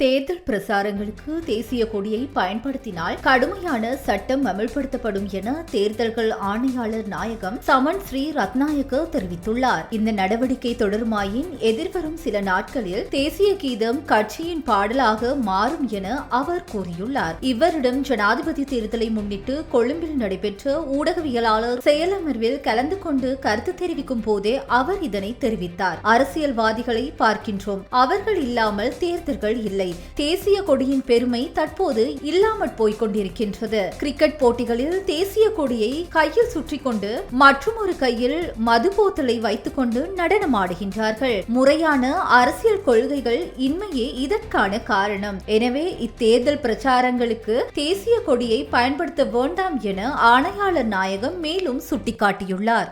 தேர்தல் பிரசாரங்களுக்கு தேசிய கொடியை பயன்படுத்தினால் கடுமையான சட்டம் அமல்படுத்தப்படும் என தேர்தல்கள் ஆணையாளர் நாயகம் சமன் ஸ்ரீ ரத்நாயக்க தெரிவித்துள்ளார். இந்த நடவடிக்கை தொடருமாயின் எதிர்வரும் சில நாட்களில் தேசிய கீதம் கட்சியின் பாடலாக மாறும் என அவர் கூறியுள்ளார். இவரிடம் ஜனாதிபதி தேர்தலை முன்னிட்டு கொழும்பில் நடைபெற்ற ஊடகவியலாளர் செயலமர்வில் கலந்து கொண்டு கருத்து தெரிவிக்கும் போதே அவர் இதனை தெரிவித்தார். அரசியல்வாதிகளை பார்க்கின்றோம். அவர்கள் இல்லாமல் தேர்தல்கள் இல்லை. தேசிய கொடியின் பெருமை தற்போது இல்லாமற் போய்க் கொண்டிருக்கின்றது கிரிக்கெட் போட்டிகளில் தேசிய கொடியை கையில் சுற்றி கொண்டு மற்றும் ஒரு கையில் மது போத்தலை வைத்துக் கொண்டு நடனமாடுகின்றார்கள். முறையான அரசியல் கொள்கைகள் இன்மையே இதற்கான காரணம். எனவே இத்தேர்தல் பிரச்சாரங்களுக்கு தேசிய கொடியை பயன்படுத்த வேண்டாம் என ஆணையாளர் நாயகம் மேலும் சுட்டிக்காட்டியுள்ளார்.